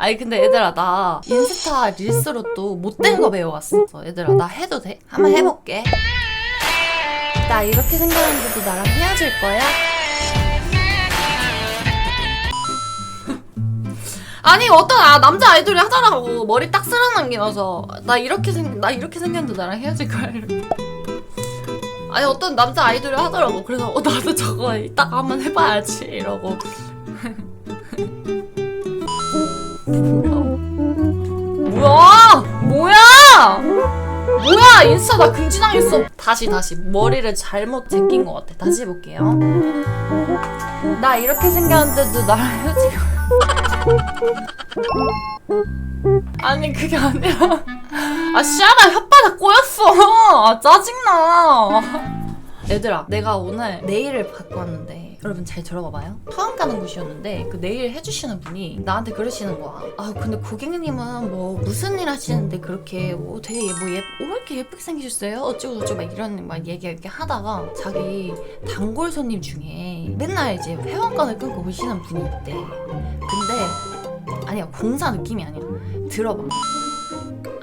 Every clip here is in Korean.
아니 근데 얘들아 나 인스타 릴스로 또 못된 거 배워왔어. 얘들아 나 해도 돼? 한번 해볼게. 나 이렇게 생겼는데도 나랑 헤어질 거야? 아니 어떤 아, 남자 아이돌이 하더라고. 머리 딱 쓸어남기면서. 나 이렇게 생 나 이렇게 생겼는데 나랑 헤어질 거야 아니 어떤 남자 아이돌이 하더라고. 그래서 어, 나도 저거 이따가 한번 해봐야지 이러고 뭐야? 뭐야? 뭐야? 인스타 나 금지당했어. 다시 다시. 머리를 잘못 제낀 것 같아. 다시 해볼게요. 나 이렇게 생겼는데도 나랑 헤어지고. 아니 그게 아니라. 아 씨아나 혓바닥 꼬였어. 아 짜증나 얘들아 내가 오늘 네일을 받고 왔는데 여러분 잘 들어봐봐요. 처음 가는 곳이었는데 그 네일 해주시는 분이 나한테 그러시는 거야. 아 근데 고객님은 뭐 무슨 일 하시는데 그렇게 뭐 되게 예- 뭐 예, 왜 이렇게 예쁘게 생기셨어요? 어쩌고 저쩌고 막 이런 막 얘기 이렇게 하다가 자기 단골 손님 중에 맨날 이제 회원권을 끊고 오시는 분이 있대. 근데 아니야 공사 느낌이 아니야. 들어봐.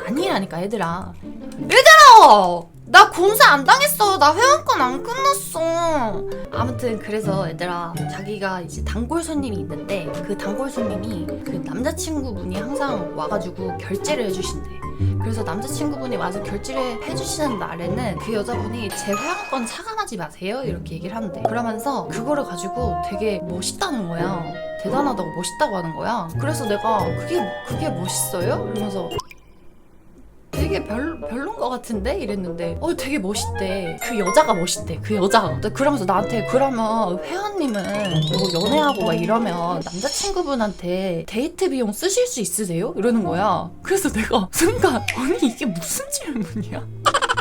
아니라니까 얘들아 얘들아! 나 공사 안 당했어. 나 회원권 안 끝났어. 아무튼 그래서 얘들아 자기가 이제 단골 손님이 있는데 그 단골 손님이 그 남자친구분이 항상 와가지고 결제를 해주신대. 그래서 남자친구분이 와서 결제를 해주시는 날에는 그 여자분이 제 회원권 차감하지 마세요. 이렇게 얘기를 하는데 그러면서 그거를 가지고 되게 멋있다는 거야. 대단하다고 멋있다고 하는 거야. 그래서 내가 그게 그게 멋있어요? 이러면서 되게 별, 별론 것 같은데? 이랬는데 어 되게 멋있대. 그 여자가 멋있대. 그 여자가. 그러면서 나한테 그러면 회원님은 뭐 연애하고 막 이러면 남자친구분한테 데이트 비용 쓰실 수 있으세요? 이러는 거야. 그래서 내가 순간 아니 이게 무슨 질문이야?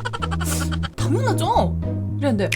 당연하죠. 이랬는데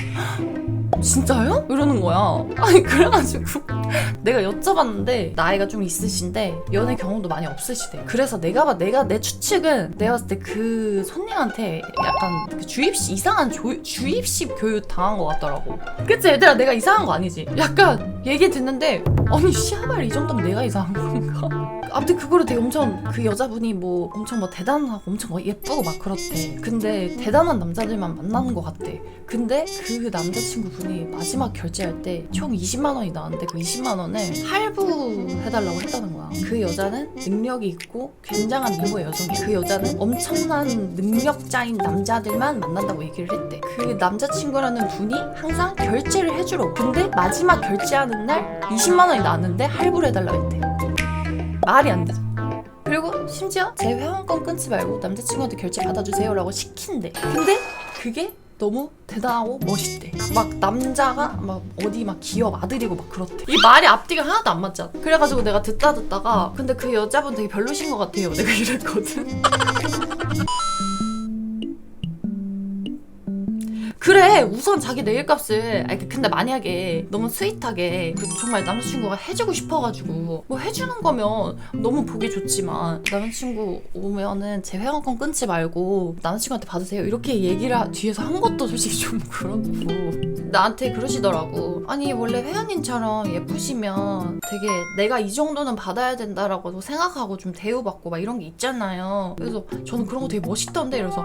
진짜요? 이러는 거야 아니 그래가지고 내가 여쭤봤는데 나이가 좀 있으신데 연애 경험도 많이 없으시대. 그래서 내가 봐 내가 내 추측은 내가 봤을 때 그 손님한테 약간 그 주입식 이상한 조, 주입식 교육 당한 것 같더라고. 그치 얘들아 내가 이상한 거 아니지? 약간 얘기 듣는데 아니 씨발 이 정도면 내가 이상한 건가? 아무튼 그거를 되게 엄청 그 여자분이 뭐 엄청 뭐 대단하고 엄청 뭐 예쁘고 막 그렇대. 근데 대단한 남자들만 만나는 것 같대. 근데 그 남자친구분이 마지막 결제할 때 총 20만 원이 나왔는데 그 20만 원을 할부해달라고 했다는 거야. 그 여자는 능력이 있고 굉장한 미모의 여성이 그 여자는 엄청난 능력자인 남자들만 만난다고 얘기를 했대. 그 남자친구라는 분이 항상 결제를 해주러. 근데 마지막 결제하는 날 20만 원이 나왔는데 할부를 해달라고 했대. 말이 안 되죠. 그리고 심지어 제 회원권 끊지 말고 남자친구한테 결제 받아주세요라고 시킨대. 근데 그게 너무 대단하고 멋있대. 막 남자가 막 어디 막 기업 아들이고 막 그렇대. 이 말이 앞뒤가 하나도 안 맞잖아. 그래가지고 내가 듣다 듣다가 근데 그 여자분 되게 별로신 것 같아요. 내가 이랬거든. 그래 우선 자기 내일값을. 아니 근데 만약에 너무 스윗하게 그 정말 남자친구가 해주고 싶어가지고 뭐 해주는 거면 너무 보기 좋지만 남자친구 오면은 제 회원권 끊지 말고 남자친구한테 받으세요. 이렇게 얘기를 하- 뒤에서 한 것도 솔직히 좀 그렇고. 나한테 그러시더라고. 아니 원래 회원님처럼 예쁘시면 되게 내가 이 정도는 받아야 된다라고 생각하고 좀 대우받고 막 이런 게 있잖아요. 그래서 저는 그런 거 되게 멋있던데 이래서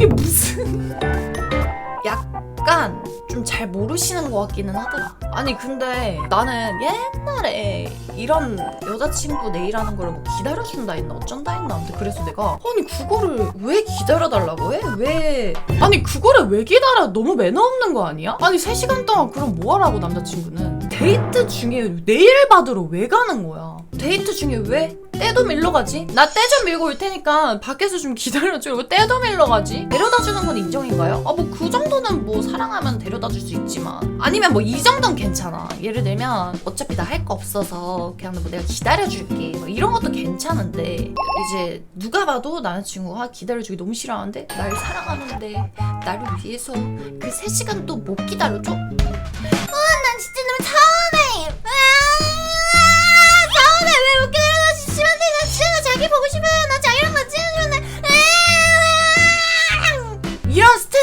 그게 무슨? 약간 좀 잘 모르시는 것 같기는 하더라. 아니 근데 나는 옛날에 이런 여자친구 내일하는 거를 뭐 기다려준다 했나 어쩐다 했나 아무튼 그래서 내가 아니 그거를 왜 기다려달라고 해? 왜? 아니 그거를 왜 기다려? 너무 매너 없는 거 아니야? 아니 3시간 동안 그럼 뭐 하라고 남자친구는? 데이트 중에 내일 받으러 왜 가는 거야? 데이트 중에 왜 때도 밀러 가지? 나때좀 밀고 올 테니까 밖에서 좀 기다려줘. 이거 때도 밀러 가지? 데려다 주는 건 인정인가요? 아, 뭐 그 정도는 뭐 사랑하면 데려다 줄 수 있지만. 아니면 뭐 이 정도는 괜찮아. 예를 들면 어차피 나 할 거 없어서 그냥 뭐 내가 기다려줄게. 뭐 이런 것도 괜찮은데 이제 누가 봐도 남자친구가 기다려주기 너무 싫어하는데 날 사랑하는데 나를 위해서 그 3시간 또 못 기다려줘? 아, 난 진짜 너무 서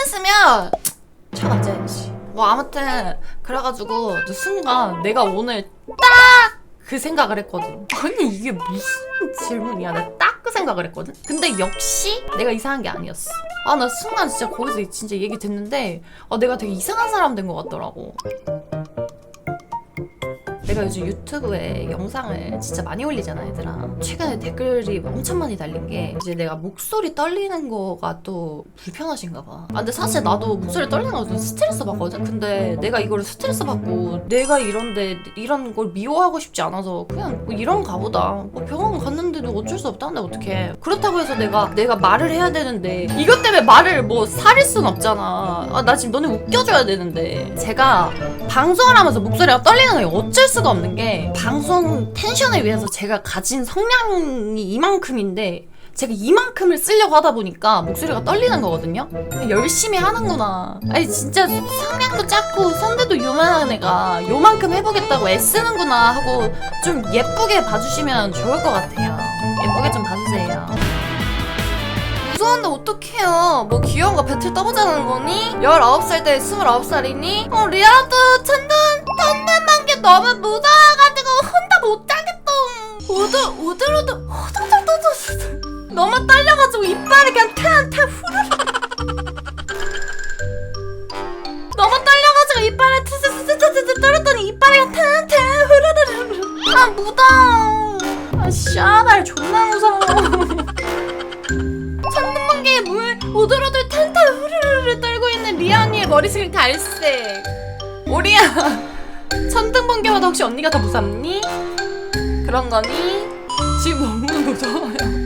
이런 스탠스면 참아야지. 뭐 아무튼 그래가지고 그 순간 내가 오늘 딱 그 생각을 했거든. 아니 이게 무슨 질문이야? 내가 딱 그 생각을 했거든. 근데 역시 내가 이상한 게 아니었어. 아 나 순간 진짜 거기서 진짜 얘기 듣는데 아 내가 되게 이상한 사람 된 것 같더라고. 내가 요즘 유튜브에 영상을 진짜 많이 올리잖아 얘들아. 최근에 댓글이 엄청 많이 달린 게 이제 내가 목소리 떨리는 거가 또 불편하신가 봐. 아, 근데 사실 나도 목소리 떨리는 거 좀 스트레스 받거든? 근데 내가 이거를 스트레스 받고 내가 이런데 이런 걸 미워하고 싶지 않아서 그냥 뭐 이런 가 보다 뭐 병원 갔는데도 어쩔 수 없다는데 어떡해? 그렇다고 해서 내가 내가 말을 해야 되는데 이것 때문에 말을 뭐 살릴 순 없잖아. 아, 나 지금 너네 웃겨줘야 되는데. 제가 방송을 하면서 목소리가 떨리는 게 어쩔 수가 없는 게 방송 텐션에 비해서 제가 가진 성량이 이만큼인데 제가 이만큼을 쓰려고 하다 보니까 목소리가 떨리는 거거든요. 열심히 하는구나. 아니 진짜 성량도 작고 선대도 요만한 애가 요만큼 해보겠다고 애쓰는구나 하고 좀 예쁘게 봐주시면 좋을 것 같아요. 예쁘게 좀 봐주세요. 무서운데 어떡해요. 뭐 귀여운 거 배틀 떠보자는 거니? 19살 때 29살이니? 어, 리아도 천둥, 천둥만 게 너무 무서워가지고 혼자 못하겠다. 우드, 우드루드, 호두두두두. 너무 떨려가지고 이빨이 그냥 태한테 후루룩. 너무 떨려가지고 이빨에 트스스스스스 떨었더니 이빨이 그냥 태한테 후루룩. 아, 무서워. 아, 샤발 존나 무서워. 천둥번개에 물 오돌오돌 탄탄 후루루루 떨고 있는 리아 언니의 머리색은 갈색 오리야 천둥 번개보다 혹시 언니가 더 무섭니? 그런 거니? 지금 너무 무서워요